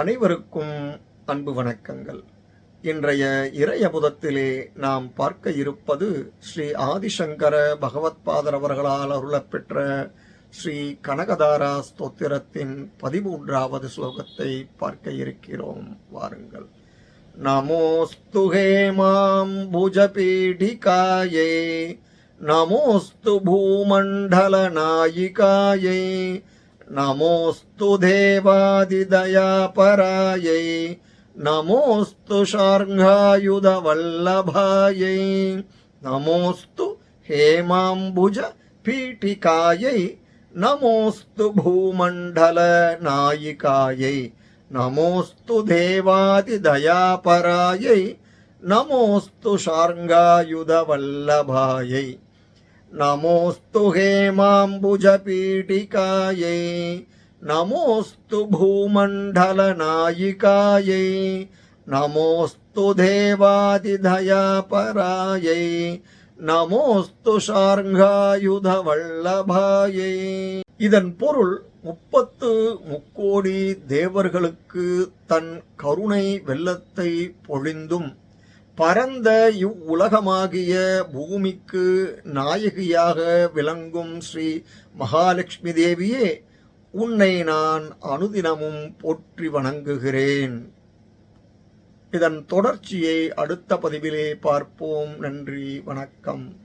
அனைவருக்கும் அன்பு வணக்கங்கள். இன்றைய இறையபுதத்திலே நாம் பார்க்க இருப்பது ஸ்ரீ ஆதிசங்கர பகவத்பாதர் அவர்களால் அருளப்பெற்ற ஸ்ரீ கனகதாரா ஸ்தோத்திரத்தின் பதிமூன்றாவது ஸ்லோகத்தை பார்க்க இருக்கிறோம். வாருங்கள். நமோஸ்து ஹேமாம் புஜபீடிகாயே நமோஸ்து பூமண்டல நாயிகாயை நமோஸ்து தேவாதிதயாபராயை நமோஸ்து ஷார்ங்காயுதவல்லபாயை நமோஸ்து ஹேமாம்புஜ பீட்டிகாயை நமோஸ்து பூமண்டல நாயிகாயை நமோஸ்து தேவாதிதயாபராயை நமோஸ்து ஷார்ங்காயுதவல்லபாயை நமோஸ்து ஹேமாம்புஜபீட்டிகாயை நமோஸ்து பூமண்டலநாயிகாயை நமோஸ்து தேவாதிதயாபராயை நமோஸ்து ஷார்ங்காயுதவல்லபாயை இதன் பொருள் முப்பத்து முக்கோடி தேவர்களுக்கு தன் கருணை வெள்ளத்தை பொழிந்தும். பரந்த இவ்வுலகமாகிய பூமிக்கு நாயகியாக விளங்கும் ஸ்ரீ மகாலட்சுமி தேவியே உன்னை நான் அனுதினமும் போற்றி வணங்குகிறேன். இதன் தொடர்ச்சியை அடுத்த பதிவிலே பார்ப்போம். நன்றி வணக்கம்.